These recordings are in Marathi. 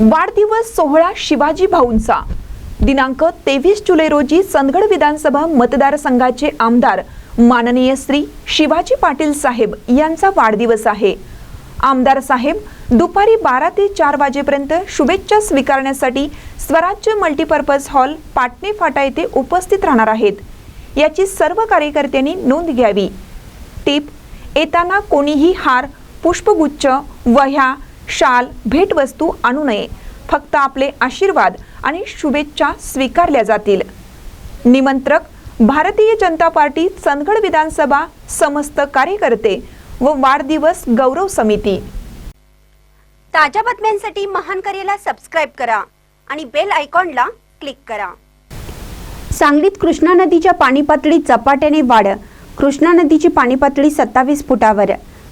वाढदिवस सोहळा शिवाजी भाऊंचा. दिनांक तेवीस जुलै रोजी चंदगड विधानसभा मतदारसंघाचे आमदार माननीय श्री शिवाजी पाटील साहेब यांचा वाढदिवस आहे. आमदार साहेब दुपारी बारा ते चार वाजेपर्यंत शुभेच्छा स्वीकारण्यासाठी स्वराज्य मल्टीपर्पज हॉल पाटणे फाटा येथे उपस्थित राहणार आहेत. याची सर्व कार्यकर्त्यांनी नोंद घ्यावी. टीप येताना कोणीही हार पुष्पगुच्छ वह्या शाल भेटवस्तू आणू नये. फक्त आपले आशीर्वाद आणि शुभेच्छा स्वीकारल्या जातील. निमंत्रक भारतीय जनता पार्टी चंदगड विधानसभा समस्त कार्यकर्ते व वाढदिवस गौरव समिती. ताज्या बातम्यांसाठी महान करेला सबस्क्राईब करा आणि बेल आयकॉनला क्लिक करा. सांगलीत कृष्णा नदीच्या पाणी पातळीत झपाट्याने वाढ. कृष्णा नदीची पाणी पातळी सत्तावीस फुटावर.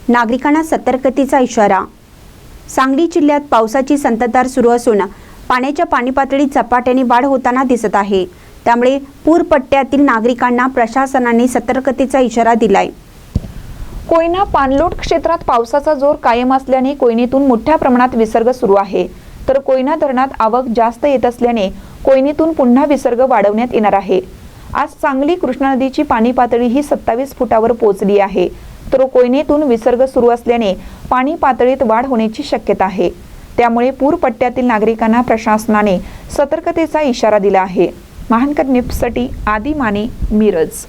नागरिकांना सतर्कतेचा इशारा. सांगली जिल्ह्यात पावसाची संततधार सुरू असून पाण्याच्या पाणी पातळीत झपाट्याने वाढ होताना दिसत आहे. त्यामुळे पूरपट्ट्यातील नागरिकांना प्रशासनाने सतर्कतेचा इशारा दिलाय. कोयना पाणलोट क्षेत्रात पावसाचा जोर कायम असल्याने कोयनेतून मोठ्या प्रमाणात विसर्ग सुरू आहे. तर कोयना धरणात आवक जास्त येत असल्याने कोयनेतून पुन्हा विसर्ग वाढवण्यात येणार आहे. आज सांगली कृष्णा नदीची पाणी पातळी ही सत्तावीस फुटावर पोहोचली आहे. तर कोयनेतून विसर्ग सुरू असल्याने पाणी पातळीत वाढ होण्याची शक्यता आहे. त्यामुळे पूरपट्ट्यातील नागरिकांना प्रशासनाने सतर्कतेचा इशारा दिला आहे. महानकर निफ्टसाठी आदी माने मिरज.